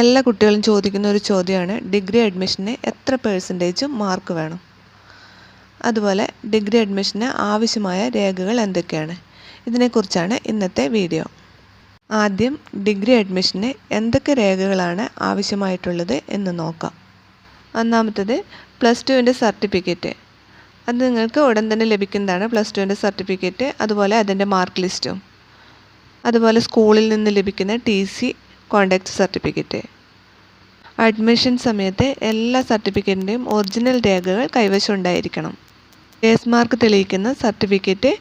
എല്ലാ കുട്ടികളും ചോദിക്കുന്ന ഒരു ചോദ്യമാണ് ഡിഗ്രി അഡ്മിഷന് എത്ര പേഴ്സന്റേജ് മാർക്ക് വേണം? അതുപോലെ ഡിഗ്രി അഡ്മിഷന് ആവശ്യമായ രേഖകൾ എന്തൊക്കെയാണ്? ഇതിനെക്കുറിച്ചാണ് ഇന്നത്തെ വീഡിയോ. ആദ്യം ഡിഗ്രി അഡ്മിഷന് എന്തൊക്കെ രേഖകളാണ് ആവശ്യമായിട്ടുള്ളത് എന്ന് നോക്കാം. ഒന്നാമത്തത് പ്ലസ് ടുവിന്റെ സർട്ടിഫിക്കറ്റ്. അത് നിങ്ങൾക്ക് ഉടൻ തന്നെ ലഭിക്കുന്നതാണ് പ്ലസ് ടുവിന്റെ സർട്ടിഫിക്കറ്റ് അതുപോലെ അതിന്റെ മാർക്ക് ലിസ്റ്റും അതുപോലെ സ്കൂളിൽ നിന്ന് ലഭിക്കുന്ന T C conduct certificate admission സമയത്ത് എല്ലാ സർട്ടിഫിക്കറ്റിന്റെയും ഒറിജിനൽ രേഖകൾ കൈവശം ഉണ്ടായിരിക്കണം കേസ് മാർക്ക് തെളിയിക്കുന്ന സർട്ടിഫിക്കറ്റ്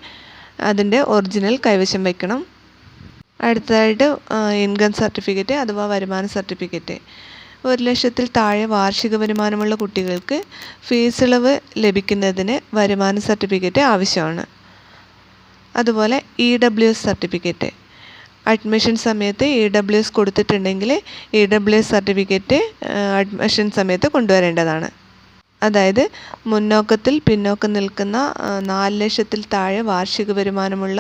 അതിന്റെ ഒറിജിനൽ കൈവശം വയ്ക്കണം. അടുത്തതായിട്ട് ഇൻകം സർട്ടിഫിക്കറ്റ് അഥവാ വരുമാന സർട്ടിഫിക്കറ്റ് ഒരു ലക്ഷത്തിൽ താഴെ വാർഷിക വരുമാനമുള്ള കുട്ടികൾക്ക് ഫീസ് ഇളവ് ലഭിക്കുന്നതിന് വരുമാന സർട്ടിഫിക്കറ്റ് ആവശ്യമാണ്. അതുപോലെ E W S certificate admission സമയത്ത് ഇ ഡബ്ല്യു എസ് കൊടുത്തിട്ടുണ്ടെങ്കിൽ E W S certificate admission സമയത്ത് കൊണ്ടുവരേണ്ടതാണ്. അതായത് മുന്നോക്കത്തിൽ പിന്നോക്കം നിൽക്കുന്ന നാല് ലക്ഷത്തിൽ താഴെ വാർഷിക വരുമാനമുള്ള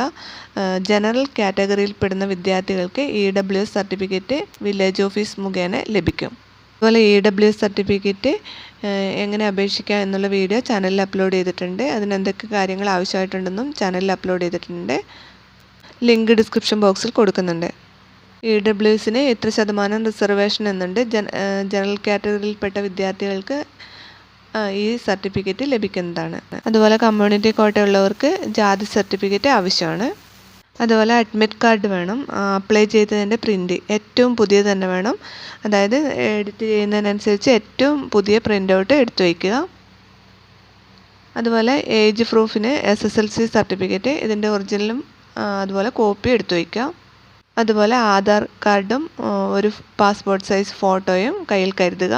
ജനറൽ കാറ്റഗറിയിൽപ്പെടുന്ന വിദ്യാർത്ഥികൾക്ക് E W S certificate village office മുഖേന ലഭിക്കും. അതുപോലെ ഇ ഡബ്ല്യു എസ് സർട്ടിഫിക്കറ്റ് എങ്ങനെ അപേക്ഷിക്കാം എന്നുള്ള വീഡിയോ ചാനലിൽ അപ്ലോഡ് ചെയ്തിട്ടുണ്ട്. അതിന് എന്തൊക്കെ കാര്യങ്ങൾ ആവശ്യമായിട്ടുണ്ടെന്നും ചാനലിൽ അപ്ലോഡ് ചെയ്തിട്ടുണ്ട്. ലിങ്ക് ഡിസ്ക്രിപ്ഷൻ ബോക്സിൽ കൊടുക്കുന്നുണ്ട്. ഇ ഡബ്ല്യു എസിന് എത്ര ശതമാനം റിസർവേഷൻ എന്നുണ്ട്. ജന ജനറൽ കാറ്റഗറിയിൽപ്പെട്ട വിദ്യാർത്ഥികൾക്ക് ഈ സർട്ടിഫിക്കറ്റ് ലഭിക്കുന്നതാണ്. അതുപോലെ കമ്മ്യൂണിറ്റി കോട്ടയുള്ളവർക്ക് ജാതി സർട്ടിഫിക്കറ്റ് ആവശ്യമാണ്. അതുപോലെ അഡ്മിറ്റ് കാർഡ് വേണം. അപ്ലൈ ചെയ്തതിന്റെ പ്രിന്റ് ഏറ്റവും പുതിയ തന്നെ വേണം. അതായത് എഡിറ്റ് ചെയ്യുന്നതിനനുസരിച്ച് ഏറ്റവും പുതിയ പ്രിന്റ് ഔട്ട് എടുത്തു വയ്ക്കുക. അതുപോലെ age പ്രൂഫിന് S S L C certificate ഇതിന്റെ ഒറിജിനലും അതുപോലെ കോപ്പി എടുത്തു വയ്ക്കുക അതുപോലെ ആധാർ കാർഡും ഒരു പാസ്പോർട്ട് സൈസ് ഫോട്ടോയും കയ്യിൽ കരുതുക.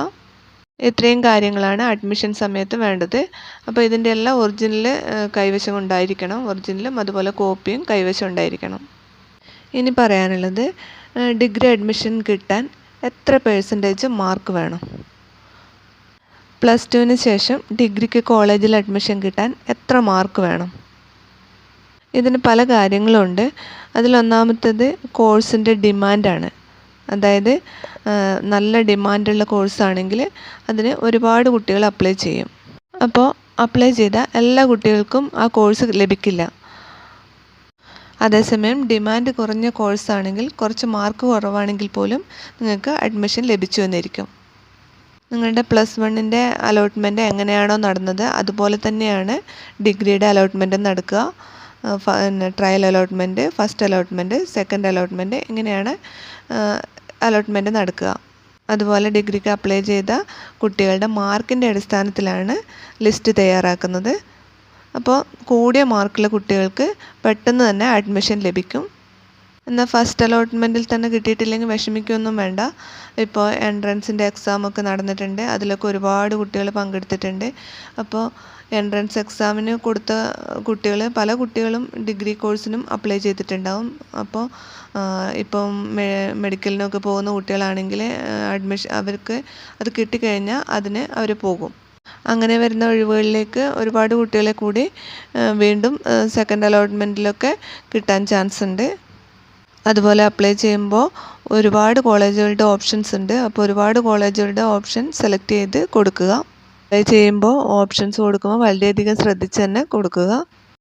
ഇത്രയും കാര്യങ്ങളാണ് അഡ്മിഷൻ സമയത്ത് വേണ്ടത്. അപ്പോൾ ഇതിന്റെ എല്ലാം ഒറിജിനൽ കൈവശം ഉണ്ടായിരിക്കണം. ഒറിജിനലും അതുപോലെ കോപ്പിയും കൈവശം ഉണ്ടായിരിക്കണം. ഇനി പറയാനുള്ളത് ഡിഗ്രി അഡ്മിഷൻ കിട്ടാൻ എത്ര പേഴ്സന്റേജ് മാർക്ക് വേണം? പ്ലസ് ടുവിന് ശേഷം ഡിഗ്രിക്ക് കോളേജിൽ അഡ്മിഷൻ കിട്ടാൻ എത്ര മാർക്ക് വേണം? ഇതിന് പല കാര്യങ്ങളുണ്ട്. അതിലൊന്നാമത്തത് കോഴ്സിന്റെ ഡിമാൻഡാണ്. അതായത് നല്ല ഡിമാൻഡുള്ള കോഴ്സാണെങ്കിൽ അതിന് ഒരുപാട് കുട്ടികൾ അപ്ലൈ ചെയ്യും. അപ്പോൾ അപ്ലൈ ചെയ്ത എല്ലാ കുട്ടികൾക്കും ആ കോഴ്സ് ലഭിക്കില്ല. അതേസമയം ഡിമാൻഡ് കുറഞ്ഞ കോഴ്സാണെങ്കിൽ കുറച്ച് മാർക്ക് കുറവാണെങ്കിൽ പോലും നിങ്ങൾക്ക് അഡ്മിഷൻ ലഭിച്ചു വന്നിരിക്കും നിങ്ങളുടെ പ്ലസ് വണ്ണിന്റെ അലോട്ട്മെന്റ് എങ്ങനെയാണോ നടന്നത് അതുപോലെ തന്നെയാണ് ഡിഗ്രിയുടെ അലോട്ട്മെന്റും നടക്കുക. Trial allotment first allotment second allotment ഇങ്ങനെയാണ് അലോട്ട്മെന്റ് നടക്കുക. അതുപോലെ ഡിഗ്രിക്ക് അപ്ലൈ ചെയ്ത കുട്ടികളുടെ മാർക്കിന്റെ അടിസ്ഥാനത്തിലാണ് ലിസ്റ്റ് തയ്യാറാക്കുന്നത്. അപ്പോൾ കൂടിയ മാർക്കുള്ള കുട്ടികൾക്ക് പെട്ടെന്ന് തന്നെ അഡ്മിഷൻ ലഭിക്കും. എന്നാൽ ഫസ്റ്റ് അലോട്ട്മെന്റിൽ തന്നെ കിട്ടിയിട്ടില്ലെങ്കിൽ വിഷമിക്കുകയൊന്നും വേണ്ട. ഇപ്പോൾ എൻട്രൻസിന്റെ എക്സാമൊക്കെ നടന്നിട്ടുണ്ട്. അതിലൊക്കെ ഒരുപാട് കുട്ടികൾ പങ്കെടുത്തിട്ടുണ്ട്. അപ്പോൾ എൻട്രൻസ് എക്സാമിന് കൊടുത്ത കുട്ടികൾ പല കുട്ടികളും ഡിഗ്രി കോഴ്സിനും അപ്ലൈ ചെയ്തിട്ടുണ്ടാവും. അപ്പോൾ ഇപ്പം മെഡിക്കലിനൊക്കെ പോകുന്ന കുട്ടികളാണെങ്കിൽ അഡ്മിഷൻ അവർക്ക് അത് കിട്ടിക്കഴിഞ്ഞാൽ അതിന് അവർ പോകും. അങ്ങനെ വരുന്ന ഒഴിവുകളിലേക്ക് ഒരുപാട് കുട്ടികളെ കൂടി വീണ്ടും സെക്കൻഡ് അലോട്ട്മെന്റിലൊക്കെ കിട്ടാൻ ചാൻസ് ഉണ്ട്. അതുപോലെ അപ്ലൈ ചെയ്യുമ്പോൾ ഒരുപാട് കോളേജുകളുടെ ഓപ്ഷൻസ് ഉണ്ട്. അപ്പോൾ ഒരുപാട് കോളേജുകളുടെ ഓപ്ഷൻ സെലക്ട് ചെയ്ത് കൊടുക്കുക. അപ്ലൈ ചെയ്യുമ്പോൾ ഓപ്ഷൻസ് കൊടുക്കുമ്പോൾ വളരെയധികം ശ്രദ്ധിച്ച് തന്നെ കൊടുക്കുക.